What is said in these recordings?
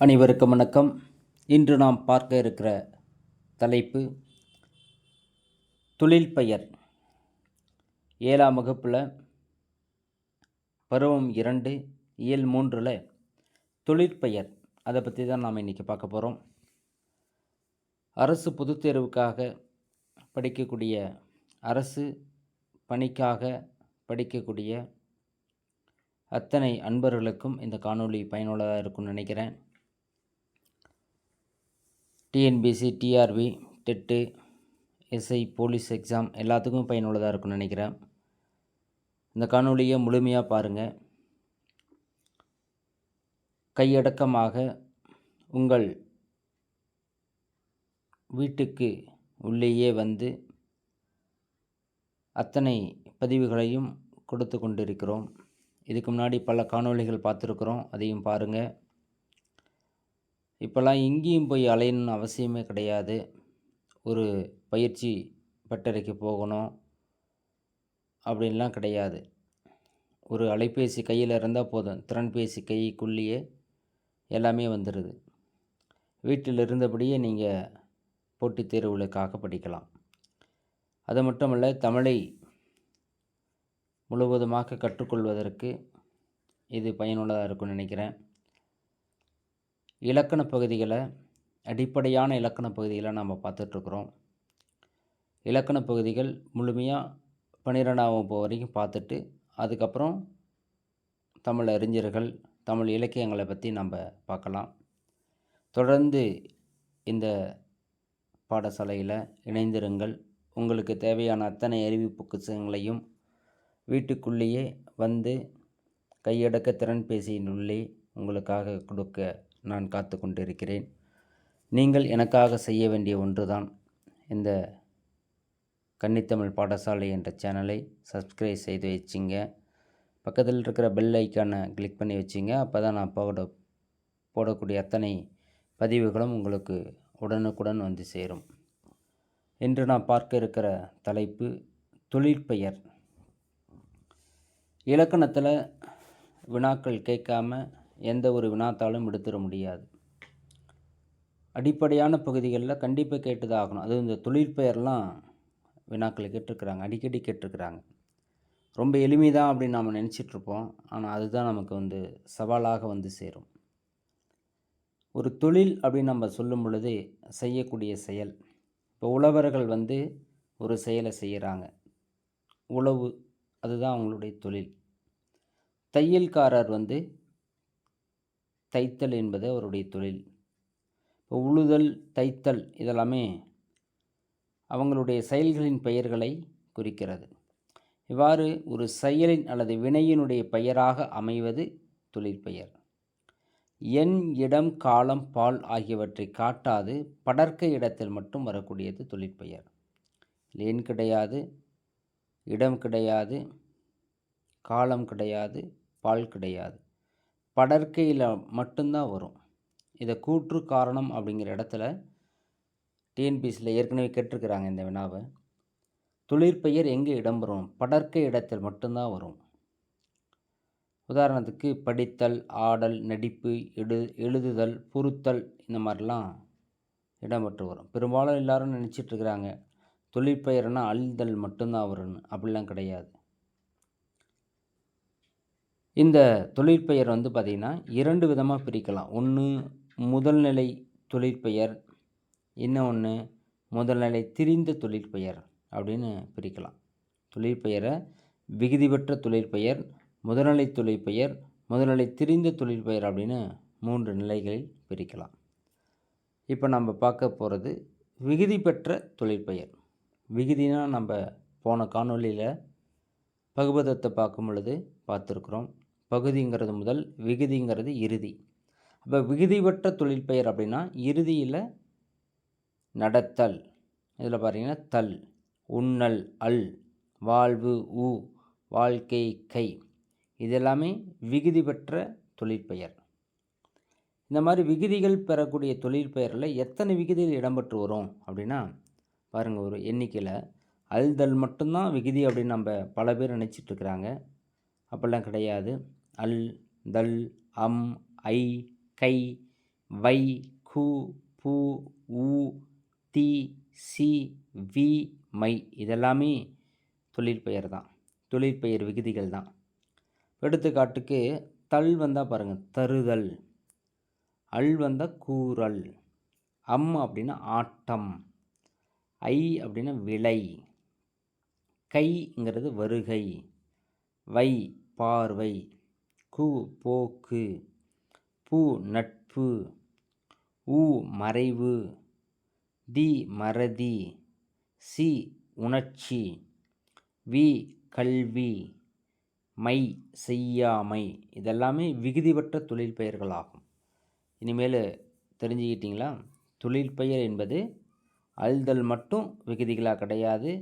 அனைவருக்கும் வணக்கம். இன்று நாம் பார்க்க இருக்கிற தலைப்பு தொழில் பெயர். ஏழாம் வகுப்பில் பருவம் இரண்டு இயல் மூன்றில் தொழிற்பெயர் அதை பற்றி தான் நாம் இன்றைக்கி பார்க்க போகிறோம் அரசு பொதுத் தேர்வுக்காக படிக்கக்கூடிய அரசு பணிக்காக படிக்கக்கூடிய அத்தனை அன்பர்களுக்கும் இந்த காணொளி பயனுள்ளதாக இருக்கும்னு நினைக்கிறேன். TNPSC TRB TET SI police exam எல்லாத்துக்கும் பயனுள்ளதாக இருக்கும்னு நினைக்கிறேன். இந்த காணொளியை முழுமையாக பாருங்கள் கையடக்கமாக உங்கள் வீட்டுக்கு உள்ளேயே வந்து அத்தனை பதிவுகளையும் கொடுத்து கொண்டிருக்கிறோம். இதுக்கு முன்னாடி பல காணொளிகள் பார்த்துருக்குறோம். அதையும் பாருங்கள் இப்போல்லாம் எங்கேயும் போய் அலையணும்னு அவசியமே கிடையாது. ஒரு பயிற்சி பட்டறைக்கு போகணும் அப்படின்லாம் கிடையாது. ஒரு அலைபேசி கையில் இருந்தால் போதும். திறன்பேசி கைக்குள்ளேயே எல்லாமே வந்துடுது வீட்டில் இருந்தபடியே நீங்கள் போட்டித் தேர்வுகளுக்காக படிக்கலாம். அது மட்டுமல்ல தமிழை முழுவதுமாக கற்றுக்கொள்வதற்கு இது பயனுள்ளதாக இருக்கும்னு நினைக்கிறேன். இலக்கண பகுதிகளை அடிப்படையான இலக்கண பகுதிகளை நம்ம பார்த்துட்ருக்குறோம். இலக்கண பகுதிகள் முழுமையாக பன்னிரெண்டாம் வகுப்பு வரைக்கும் பார்த்துட்டு அதுக்கப்புறம் தமிழ் அறிஞர்கள் தமிழ் இலக்கியங்களை பற்றி நம்ம பார்க்கலாம். தொடர்ந்து இந்த பாடசாலையில் இணைந்திருங்கள். உங்களுக்கு தேவையான அத்தனை அறிவிப்பு புத்தகங்களையும் வீட்டுக்குள்ளேயே வந்து கையடக்க திறன்பேசியினுள்ளே உங்களுக்காக கொடுக்க நான் காத்து கொண்டிருக்கிறேன். நீங்கள் எனக்காக செய்ய வேண்டிய ஒன்றுதான். இந்த கன்னித்தமிழ் பாடசாலை என்ற சேனலை சப்ஸ்கிரைப் செய்து வச்சிங்க. பக்கத்தில் இருக்கிற பெல் ஐக்கானை கிளிக் பண்ணி வச்சிங்க. அப்போ தான் நான் போட போடக்கூடிய அத்தனை பதிவுகளும் உங்களுக்கு உடனுக்குடன் வந்து சேரும். இன்று நான் பார்க்க இருக்கிற தலைப்பு தொழிற்பெயர் இலக்கணத்தில் வினாக்கள் கேட்காம எந்த ஒரு வினாத்தாலும் எடுத்துட முடியாது. அடிப்படையான பகுதிகளில் கண்டிப்பாக கேட்டு தான் ஆகணும். அதுவும் இந்த தொழிற்பெயர்லாம் வினாக்கள் கேட்டிருக்கிறாங்க. அடிக்கடி கேட்டிருக்கிறாங்க. ரொம்ப எளிமைதான் அப்படின்னு நாம் நினச்சிட்ருப்போம் ஆனால் அதுதான் நமக்கு வந்து சவாலாக வந்து சேரும். ஒரு தொழில் அப்படின்னு நம்ம சொல்லும் பொழுது செய்யக்கூடிய செயல். இப்போ உழவர்கள் வந்து ஒரு செயலை செய்கிறாங்க உழவு அதுதான் அவங்களுடைய தொழில். தையல்காரர் வந்து தைத்தல் என்பது அவருடைய தொழில். இப்போ உழுதல் தைத்தல் இதெல்லாமே அவங்களுடைய செயல்களின் பெயர்களை குறிக்கிறது. இவ்வாறு ஒரு செயலின் அல்லது வினையினுடைய பெயராக அமைவது தொழிற்பெயர் எண் இடம் காலம் பால் ஆகியவற்றை காட்டாது படர்க்க இடத்தில் மட்டும் வரக்கூடியது தொழிற்பெயர் எண் கிடையாது இடம் கிடையாது காலம் கிடையாது பால் கிடையாது. படற்கையில் மட்டும்தான் வரும். இதை கூற்று காரணம் அப்படிங்கிற இடத்துல டிஎன்பிசியில் ஏற்கனவே கேட்டிருக்கிறாங்க இந்த வினாவை. தொழிற்பெயர் எங்கே இடம்பெறும்? படற்கை இடத்தில் மட்டும்தான் வரும். உதாரணத்துக்கு படித்தல் ஆடல் நடிப்பு எடு எழுதுதல் பொருத்தல் இந்த மாதிரிலாம் இடம்பெற்று வரும். பெரும்பாலும் எல்லோரும் நினச்சிட்ருக்கிறாங்க தொழிற்பெயர்னால் அழிதல் மட்டும்தான் வரும்னு. அப்படிலாம் கிடையாது. இந்த தொழிற்பெயர் வந்து பார்த்திங்கன்னா இரண்டு விதமாக பிரிக்கலாம். ஒன்று முதல்நிலை தொழிற்பெயர் இன்னும் ஒன்று முதல்நிலை திரிந்த தொழிற்பெயர் அப்படின்னு பிரிக்கலாம். தொழிற்பெயரை விகுதி பெற்ற தொழிற்பெயர் முதல்நிலை தொழிற்பெயர் முதல்நிலை திரிந்த தொழிற்பெயர் அப்படின்னு மூன்று நிலைகளில் பிரிக்கலாம். இப்போ நம்ம பார்க்க போகிறது விகுதி பெற்ற தொழிற்பெயர். விகுதினா நம்ம போன காணொலியில் பகுபதத்தை பார்க்கும் பொழுது பார்த்துருக்குறோம். பகுதிங்கிறது முதல் விகுதிங்கிறது இறுதி. அப்போ விகுதி பெற்ற தொழிற்பெயர் அப்படின்னா இறுதியில் நடத்தல். இதில் பார்த்தீங்கன்னா தல் உண்ணல் அல் வாழ்வு ஊ வாழ்க்கை கை. இதெல்லாமே விகுதி பெற்ற தொழிற்பெயர் இந்த மாதிரி விகுதிகள் பெறக்கூடிய தொழிற்பெயரில் எத்தனை விகுதிகள் இடம்பெற்று வரும் அப்படின்னா பாருங்கள் ஒரு எண்ணிக்கையில் அல்தல் மட்டும்தான் விகுதி அப்படின்னு நம்ம பல பேர் நினச்சிட்ருக்குறாங்க அப்படிலாம் கிடையாது. அல் தல் அம் ஐ கை வை கு பு உ தி சி வி மை இதெல்லாமே தொழிற்பெயர் தான். தொழிற்பெயர் விகுதிகள் தான். எடுத்துக்காட்டுக்கு தல் வந்தால் பாருங்கள் தருதல். அல் வந்தால் கூறல். அம் அப்படின்னா ஆட்டம். ஐ அப்படின்னா விலை. கைங்கிறது வருகை. வை பார்வை. கு போக்கு. பூ நட்பு. ஊ மறைவு. தி மறதி. சி உணர்ச்சி. வி கல்வி. மை செய்யாமை. இதெல்லாமே விகுதிபற்ற தொழில் பெயர்களாகும். இனிமேல் தெரிஞ்சுக்கிட்டிங்களா? தொழில் பெயர் என்பது அழுதல் மட்டும் விகுதிகளாக கிடையாது.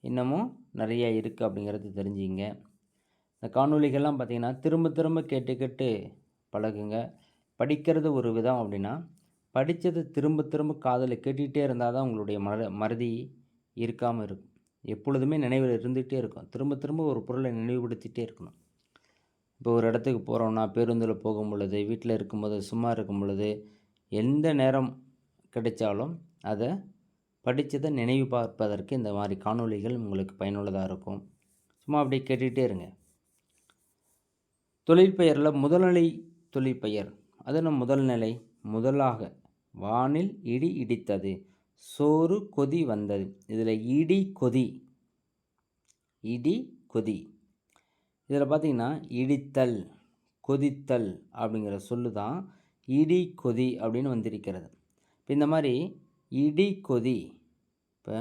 இன்னமும் நிறைய இருக்குது அப்படிங்கிறது தெரிஞ்சுங்க இந்த காணொலிகள்லாம் பார்த்திங்கன்னா திரும்ப திரும்ப கேட்டு கேட்டு பழகுங்க. படிக்கிறது ஒரு விதம் அப்படின்னா படித்ததை திரும்ப திரும்ப காதில் கேட்டுகிட்டே இருந்தால் தான் உங்களுடைய மற மறதி இருக்காமல் இருக்கும். எப்பொழுதுமே நினைவில் இருந்துகிட்டே இருக்கும். திரும்ப திரும்ப ஒரு பொருளை நினைவுபடுத்திகிட்டே இருக்கணும். இப்போ ஒரு இடத்துக்கு போகிறோம்னா பேருந்தில் போகும் பொழுது வீட்டில் இருக்கும்போது சும்மா இருக்கும் பொழுது எந்த நேரம் கிடைச்சாலும் அதை படித்ததை நினைவு பார்ப்பதற்கு இந்த மாதிரி காணொளிகள் உங்களுக்கு பயனுள்ளதாக இருக்கும். சும்மா அப்படியே கேட்டுகிட்டே இருங்க. தொழிற்பெயரில் முதல்நிலை தொழிற்பெயர். அது நம்ம முதல்நிலை முதலாக வானில் இடி இடித்தது. சோறு கொதி வந்தது. இதில் இடி கொதி. இடி கொதி. இதில் பார்த்திங்கன்னா இடித்தல் கொதித்தல் அப்படிங்கிற சொல்லு தான் இடி கொதி அப்படின்னு வந்திருக்கிறது. இப்போ இந்த மாதிரி இடி கொதி இப்போ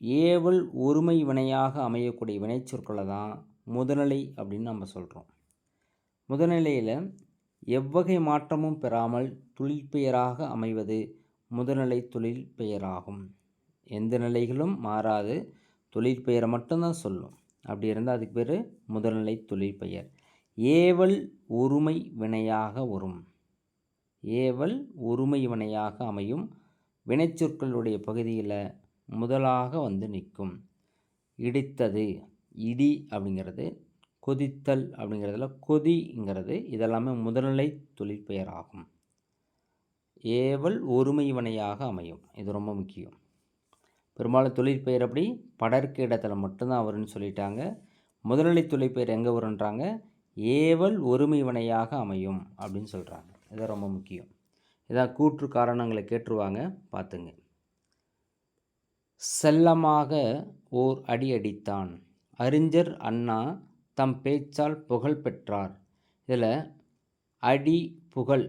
ஏவல் ஒருமை வினையாக அமையக்கூடிய வினைச்சொற்களை தான் முதல்நிலை அப்படின்னு நம்ம சொல்கிறோம். முதல்நிலையில் எவ்வகை மாற்றமும் பெறாமல் தொழிற்பெயராக அமைவது முதநிலை தொழில் பெயராகும். எந்த நிலைகளும் மாறாது. தொழிற்பெயரை மட்டும்தான் சொல்லும். அப்படி இருந்தால் அதுக்கு பேர் முதல்நிலை தொழிற்பெயர் ஏவல் ஒருமை வினையாக வரும். ஏவல் ஒருமை வினையாக அமையும். வினைச்சொற்களுடைய பகுதியில் முதலாக வந்து நிற்கும். இடித்தது இடி அப்படிங்கிறது கொதித்தல் அப்படிங்கிறதுல கொதிங்கிறது இதெல்லாமே முதல்நிலை தொழிற்பெயர் ஆகும் ஏவல் ஒருமை வினையாக அமையும். இது ரொம்ப முக்கியம். பெரும்பாலும் தொழிற்பெயர் அப்படி படற்கு இடத்துல மட்டும்தான் வரும்னு சொல்லிட்டாங்க. முதல்நிலை தொழிற்பெயர் எங்கே வருன்றாங்க ஏவல் ஒருமை வினையாக அமையும் அப்படின்னு சொல்கிறாங்க இது ரொம்ப முக்கியம். இதான் கூற்று காரணங்களை கேட்டுருவாங்க. பார்த்துங்க. செல்லமாக ஓர் அடி அடித்தான். அறிஞர் அண்ணா தம் பேச்சால் புகழ் பெற்றார். இதில் அடி புகழ்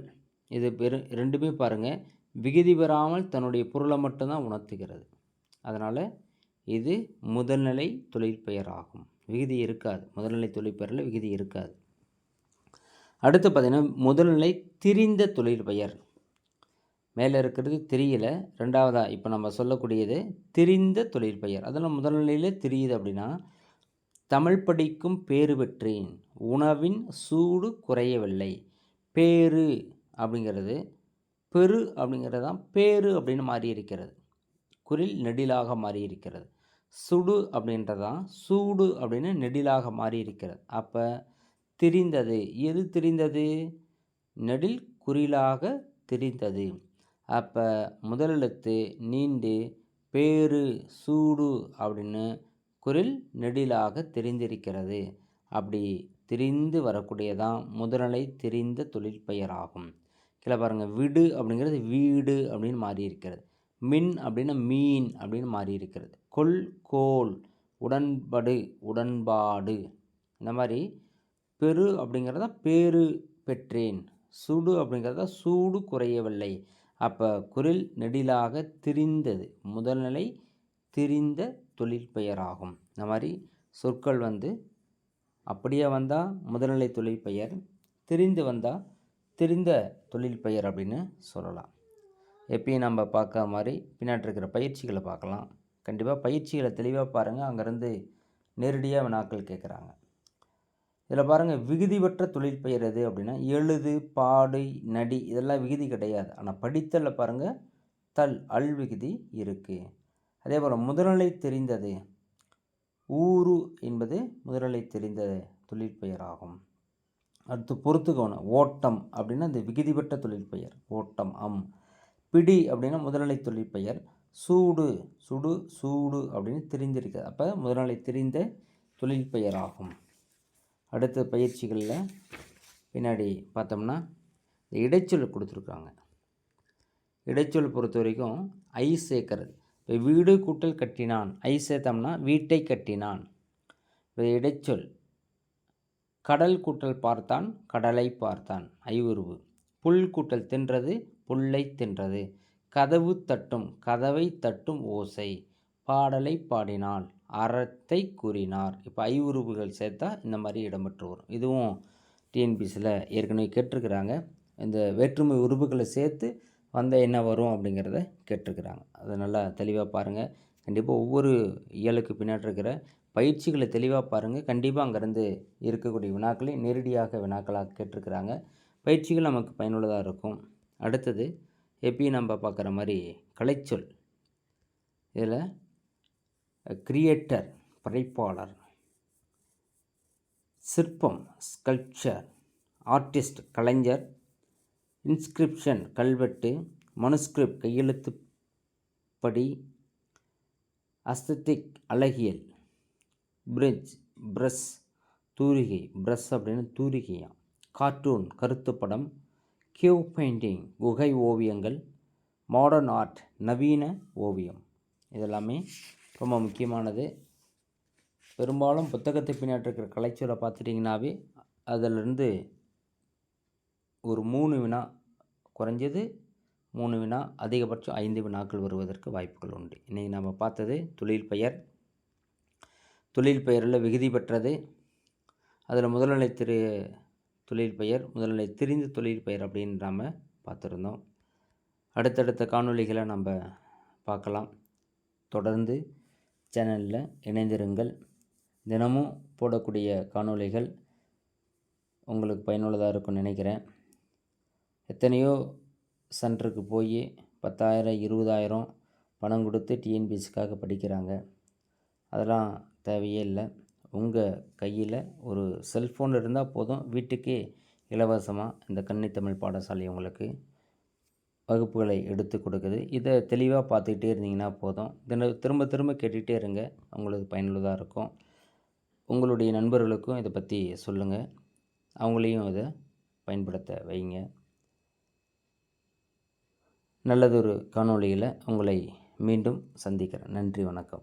இது பெரு ரெண்டுமே பாருங்கள் விகுதி பெறாமல் தன்னுடைய பொருளை மட்டும்தான் உணர்த்துகிறது. அதனால் இது முதல்நிலை தொழிற்பெயர் ஆகும் விகுதி இருக்காது. முதல்நிலை தொழிற்பெயரில் விகுதி இருக்காது. அடுத்து பார்த்திங்கன்னா முதல்நிலை திரிந்த தொழிற்பெயர். மேலே இருக்கிறது திரியல ரெண்டாவதாக இப்போ நம்ம சொல்லக்கூடியது திரிந்த தொழிற்பெயர். அதெல்லாம் முதல்நிலையில் தெரியுது அப்படின்னா தமிழ் படிக்கும் பேறு பெற்றேன். உணவின் சூடு குறையவில்லை. பேரு அப்படிங்கிறது பெரு அப்படிங்கிறது தான் பேரு அப்படின்னு மாறி இருக்கிறது குரில் நெடிலாக மாறி இருக்கிறது சுடு அப்படின்றதான் சூடு அப்படின்னு நெடிலாக மாறி இருக்கிறது அப்போ திரிந்தது. எது திரிந்தது? நெடில் குறிலாக திரிந்தது. அப்போ முதலெழுத்து நீண்டு பேரு சூடு அப்படின்னு குரில் நெடிலாக தெரிந்திருக்கிறது. அப்படி திரிந்து வரக்கூடியதான் முதல்நிலை தெரிந்த தொழிற்பெயராகும். கீழே பாருங்கள் விடு அப்படிங்கிறது வீடு அப்படின்னு மாறி இருக்கிறது மின் அப்படின்னா மீன் அப்படின்னு மாறி இருக்கிறது கொல் கோல் உடன்படு உடன்பாடு. இந்த மாதிரி பெரு அப்படிங்கிறத பேரு பெற்றேன். சுடு அப்படிங்கிறத சூடு குறையவில்லை. அப்போ குரில் நெடிலாக திரிந்தது. முதல்நிலை திரிந்த தொழில் பெயர் ஆகும் இந்த மாதிரி சொற்கள் வந்து அப்படியே வந்தால் முதல்நிலை தொழில் பெயர் தெரிந்து வந்தால் தெரிந்த தொழில் பெயர் அப்படின்னு சொல்லலாம். எப்பயும் நம்ம பார்க்க மாதிரி பின்னாடி இருக்கிற பயிற்சிகளை பார்க்கலாம். கண்டிப்பாக பயிற்சிகளை தெளிவாக பாருங்கள் அங்கேருந்து நேரடியாக வினாக்கள் கேட்குறாங்க. இதில் பாருங்கள் விகுதிவற்ற தொழிற்பெயர் எது அப்படின்னா எழுது பாடு நடி இதெல்லாம் விகுதி கிடையாது. ஆனால் படித்தலில் பாருங்கள் தல் அல் விகுதி இருக்குது அதே போல் முதல்நிலை தெரிந்தது. ஊரு என்பது முதல்நிலை தெரிந்த தொழிற்பெயர் ஆகும் அடுத்து பொறுத்துக்கோணும். ஓட்டம் அப்படின்னா இந்த விகுதிப்பட்ட தொழிற்பெயர். ஓட்டம் அம். பிடி அப்படின்னா முதல்நிலை தொழிற்பெயர். சூடு சுடு சூடு அப்படின்னு தெரிந்திருக்கிறது. அப்போ முதல்நிலை தெரிந்த தொழிற்பெயர் ஆகும் அடுத்த பயிற்சிகளில் பின்னாடி பார்த்தோம்னா இந்த இடைச்சொல் கொடுத்துருக்காங்க. இடைச்சொல் பொறுத்த வரைக்கும் ஐ சேர்க்கறது. இப்போ வீடு கூட்டல் கட்டினான். ஐ சேர்த்தோம்னா வீட்டை கட்டினான். இப்போ இடைச்சொல் கடல் கூட்டல் பார்த்தான் கடலை பார்த்தான். ஐவுருவு புல் கூட்டல் தின்றது புல்லை தின்றது. கதவு தட்டும் கதவை தட்டும் ஓசை. பாடலை பாடினாள் அறத்தை கூறினார். இப்போ ஐவுருவுகள் சேர்த்தா இந்த மாதிரி இடம்பெற்று வரும். இதுவும் டிஎன்பிசியில் ஏற்கனவே கேட்டிருக்கிறாங்க. இந்த வேற்றுமை உருவுகளை சேர்த்து வந்தால் என்ன வரும் அப்படிங்கிறத கேட்டிருக்கிறாங்க. அதை நல்லா தெளிவாக பாருங்கள் கண்டிப்பாக ஒவ்வொரு இயலுக்கு பின்னாடி இருக்கிற பயிற்சிகளை தெளிவாக பாருங்கள் கண்டிப்பாக அங்கேருந்து இருக்கக்கூடிய வினாக்களை நேரடியாக வினாக்களாக கேட்டிருக்கிறாங்க. பயிற்சிகள் நமக்கு பயனுள்ளதாக இருக்கும். அடுத்தது எப்பயும் நம்ம பார்க்குற மாதிரி கலைச்சொல். இதில் கிரியேட்டர் படைப்பாளர் சிற்பம் ஸ்கல்ப்சர் ஆர்டிஸ்ட் கலைஞர் இன்ஸ்கிரிப்ஷன் கல்வெட்டு மனுஸ்கிரிப்ட் கையெழுத்துப்படி அஸ்தட்டிக் அழகியல் பிரிட்ஜ் ப்ரஷ் தூரிகை ப்ரஷ் அப்படின்னு தூரிகையாம் கார்ட்டூன் கருத்துப்படம் கியூ பெயிண்டிங் குகை ஓவியங்கள் மாடர்ன் ஆர்ட் நவீன ஓவியம். இதெல்லாமே ரொம்ப முக்கியமானது. பெரும்பாலும் புத்தகத்தை பின்னாடி இருக்கிற கலைச்சொலை பார்த்துட்டிங்கனாவே அதிலிருந்து ஒரு மூணு வினா குறைஞ்சது மூணு வினா அதிகபட்சம் ஐந்து வினாக்கள் வருவதற்கு வாய்ப்புகள் உண்டு. இன்றைக்கி நம்ம பார்த்தது தொழில் பெயர். தொழில் பெயரில் விகுதி பெற்றது. அதில் முதல்நிலை திரு தொழில் பெயர் முதல்நிலை தெரிந்த தொழில் பெயர் அப்படின்னு நாம் பார்த்துருந்தோம். அடுத்தடுத்த காணொளிகளை நம்ம பார்க்கலாம். தொடர்ந்து சேனலில் இணைந்திருங்கள். தினமும் போடக்கூடிய காணொளிகள் உங்களுக்கு பயனுள்ளதாக இருக்கும்னு நினைக்கிறேன். எத்தனையோ சென்டருக்கு போய் பத்தாயிரம் இருபதாயிரம் பணம் கொடுத்து டிஎன்பிஎஸ்சிக்காக படிக்கிறாங்க. அதெல்லாம் தேவையே இல்லை. உங்கள் கையில் ஒரு செல்ஃபோன் இருந்தால் போதும். வீட்டுக்கே இலவசமாக இந்த கன்னித்தமிழ் பாடசாலை உங்களுக்கு வகுப்புகளை எடுத்து கொடுக்குது. இதை தெளிவாக பார்த்துக்கிட்டே இருந்தீங்கன்னா போதும். தின திரும்ப திரும்ப கேட்டுகிட்டே இருங்க. உங்களுக்கு பயனுள்ளதாக இருக்கும். உங்களுடைய நண்பர்களுக்கும் இதை பற்றி சொல்லுங்கள் அவங்களையும் இதை பயன்படுத்த வைங்க. நல்லதொரு காணொளியில் உங்களை மீண்டும் சந்திக்கிறேன். நன்றி வணக்கம்.